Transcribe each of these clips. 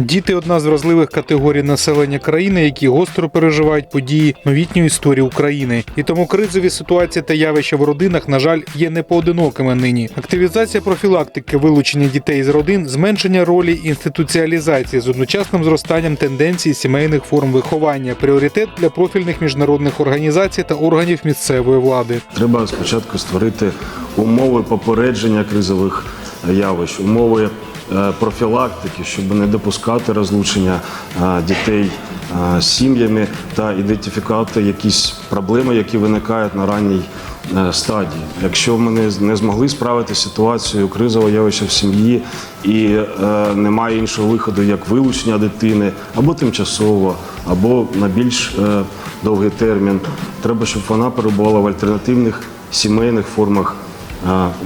Діти одна з вразливих категорій населення країни, які гостро переживають події новітньої історії України. І тому кризові ситуації та явища в родинах, на жаль, є непоодинокими нині. Активізація профілактики, вилучення дітей з родин, зменшення ролі інституціалізації з одночасним зростанням тенденцій сімейних форм виховання, пріоритет для профільних міжнародних організацій та органів місцевої влади. Треба спочатку створити умови попередження кризових явищ, умови профілактики, щоб не допускати розлучення е, дітей е, з сім'ями та ідентифікувати якісь проблеми, які виникають на ранній е, стадії. Якщо ми не, змогли справитися з ситуацією кризового явища в сім'ї і е, немає іншого виходу, як вилучення дитини або тимчасово, або на більш е, довгий термін, треба, щоб вона перебувала в альтернативних сімейних формах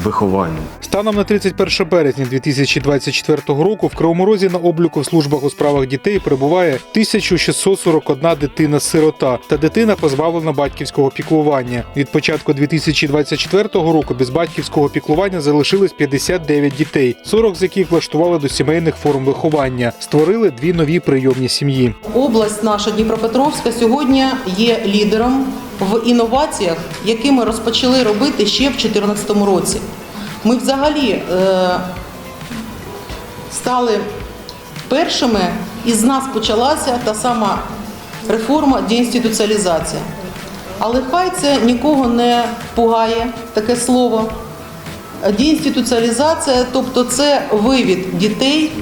виховання. Станом на 31 березня 2024 року в Кривому Розі на обліку в службах у справах дітей перебуває 1641 дитина-сирота та дитина позбавлена батьківського піклування. Від початку 2024 року без батьківського піклування залишилось 59 дітей, 40 з яких влаштували до сімейних форм виховання. Створили дві нові прийомні сім'ї. Область наша Дніпропетровська сьогодні є лідером в інноваціях, які ми розпочали робити ще в 2014 році. Ми взагалі е, стали першими, і з нас почалася та сама реформа деінституціалізація. Але хай це нікого не пугає таке слово. Деінституціалізація, тобто це вивід дітей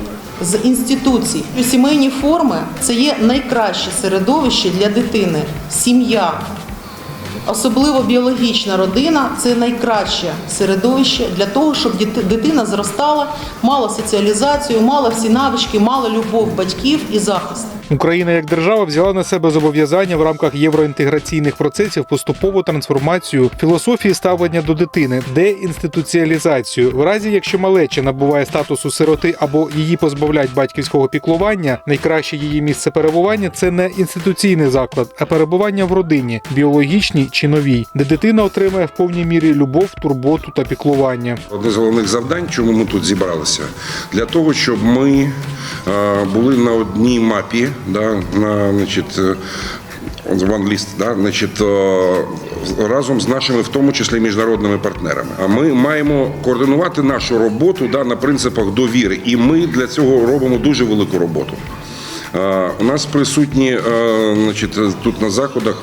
з інституцій. Сімейні форми це є найкраще середовище для дитини. Сім'я, особливо біологічна родина це найкраще середовище для того, щоб дитина зростала, мала соціалізацію, мала всі навички, мала любов батьків і захист. Україна як держава взяла на себе зобов'язання в рамках євроінтеграційних процесів поступову трансформацію філософії ставлення до дитини, деінституціалізацію. В разі, якщо малеча набуває статусу сироти або її позбавляють батьківського піклування, найкраще її місце перебування це не інституційний заклад, а перебування в родині, біологічній чи новій, де дитина отримає в повній мірі любов, турботу та піклування. Одне з головних завдань, чому ми тут зібралися, для того, щоб ми е, були на одній мапі, да, на, значить, е, One list, да, значить, е, разом з нашими, в тому числі міжнародними партнерами. А ми маємо координувати нашу роботу да, на принципах довіри, і ми для цього робимо дуже велику роботу. Е, У нас присутні е, значить, тут на заходах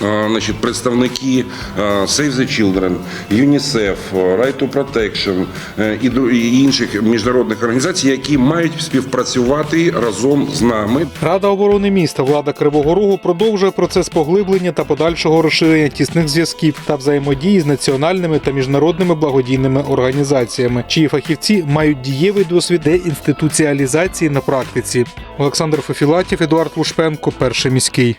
Значить, представники е, Save the Children, UNICEF, Right to Protection е, і інших міжнародних організацій, які мають співпрацювати разом з нами. Рада оборони міста влада Кривого Рогу продовжує процес поглиблення та подальшого розширення тісних зв'язків та взаємодії з національними та міжнародними благодійними організаціями, чиї фахівці мають дієвий досвід деінституціалізації на практиці. Олександр Фефілатів, Едуард Лушпенко, перший міський.